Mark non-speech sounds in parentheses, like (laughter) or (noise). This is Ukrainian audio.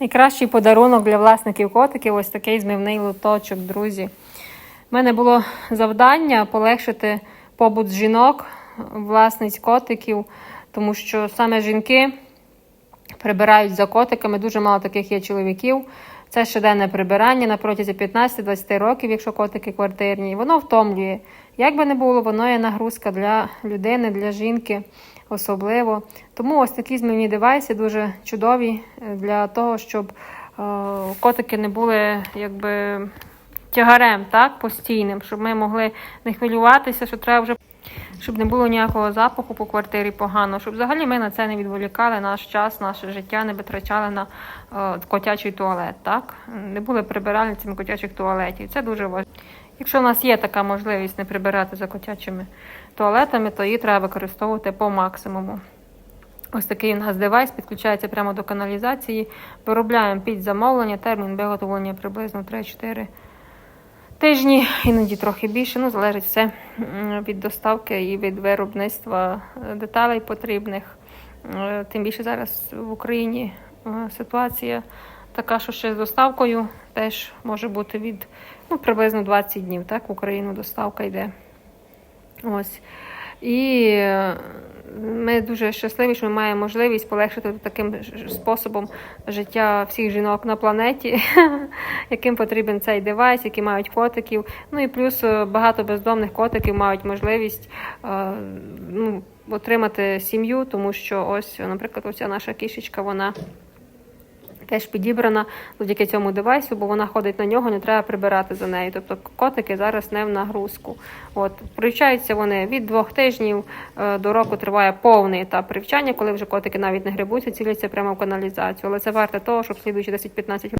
Найкращий подарунок для власників котиків ось такий змивний лоточок, друзі. У мене було завдання полегшити побут жінок, власниць котиків, тому що саме жінки прибирають за котиками. Дуже мало таких є чоловіків. Це щоденне прибирання на протязі 15-20 років, якщо котики квартирні. Воно втомлює. Як би не було, воно є нагрузка для людини, для жінки особливо. Тому ось такі змінні девайси дуже чудові е, для того, щоб е, котики не були якби тягарем, так, постійним, щоб ми могли не хвилюватися, що треба вже щоб не було ніякого запаху по квартирі погано, щоб взагалі ми на це не відволікали наш час, наше життя, не витрачали на е, котячий туалет, так? Не були прибиральницями котячих туалетів. Це дуже важливо. Якщо в нас є така можливість не прибирати за котячими туалетами, то її треба використовувати по максимуму. Ось такий у нас девайс підключається прямо до каналізації. Виробляємо під замовлення, термін виготовлення приблизно 3-4 тижні, іноді трохи більше. Ну, залежить все від доставки і від виробництва е, деталей потрібних. Е, Тим більше зараз в Україні е, ситуація така, що ще з доставкою теж може бути від ну, приблизно 20 днів. Так, в Україну доставка йде. Ось. І ми дуже щасливі, що ми маємо можливість полегшити таким способом життя всіх жінок на планеті, (laughs) яким потрібен цей девайс, які мають котиків. Ну і плюс е, багато бездомних котиків мають можливість е, ну, отримати сім'ю, тому що ось, наприклад, оця наша кішечка, вона теж підібрана завдяки цьому девайсу, бо вона ходить на нього, не треба прибирати за нею. Тобто котики зараз не в нагрузку. От привчаються вони від двох тижнів е, до року триває повний етап привчання, коли вже котики навіть не грибуться, ціляться прямо в каналізацію. Але це варте того, щоб слідуючі 10-15 років